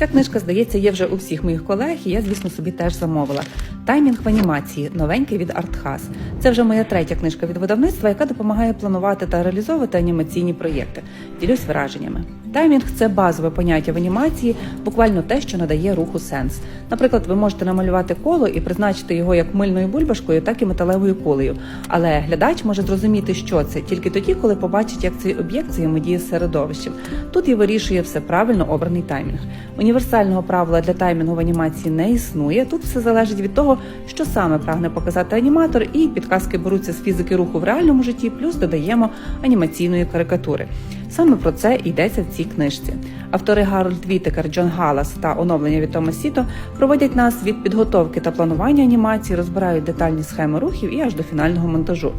Ця книжка, здається, є вже у всіх моїх колег, і я, звісно, собі теж замовила. Таймінг в анімації новенький від Артхас. Це вже моя третя книжка від видавництва, яка допомагає планувати та реалізовувати анімаційні проєкти. Ділюсь враженнями. Таймінг це базове поняття в анімації, буквально те, що надає руху сенс. Наприклад, ви можете намалювати коло і призначити його як мильною бульбашкою, так і металевою кулею. Але глядач може зрозуміти, що це тільки тоді, коли побачить, як цей об'єкт взаємодіє з середовищем. Тут і вирішує все правильно обраний таймінг. Універсального правила для таймінгу в анімації не існує. Тут все залежить від того, що саме прагне показати аніматор, і підказки беруться з фізики руху в реальному житті, плюс додаємо анімаційної карикатури. Саме про це йдеться в цій книжці. Автори Гарольд Вітекер, Джон Галас та оновлення від Тома Сіто проводять нас від підготовки та планування анімації, розбирають детальні схеми рухів і аж до фінального монтажу.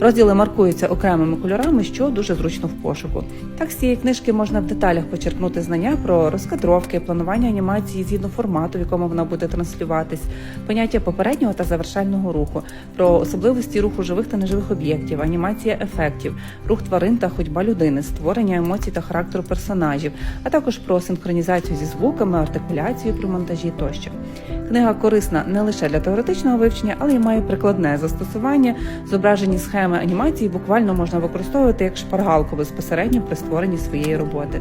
Розділи маркуються окремими кольорами, що дуже зручно в пошуку. Так з цієї книжки можна в деталях почерпнути знання про розкадровки, планування анімації згідно формату, в якому вона буде транслюватись, поняття попереднього та завершального руху, про особливості руху живих та неживих об'єктів, анімація ефектів, рух тварин та ходьба людини, створення емоцій та характеру персонажів, а також про синхронізацію зі звуками, артикуляцію при монтажі тощо. Книга корисна не лише для теоретичного вивчення, але й має прикладне застосування. Зображені схеми анімації буквально можна використовувати як шпаргалку безпосередньо при створенні своєї роботи.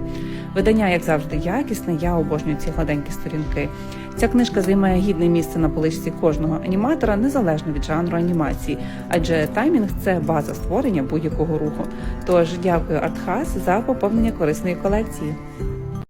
Видання, як завжди, якісне. Я обожнюю ці гладенькі сторінки. Ця книжка займає гідне місце на поличці кожного аніматора, незалежно від жанру анімації, адже таймінг це база створення будь-якого руху. Тож дякую Артхас за поповнення корисної колекції.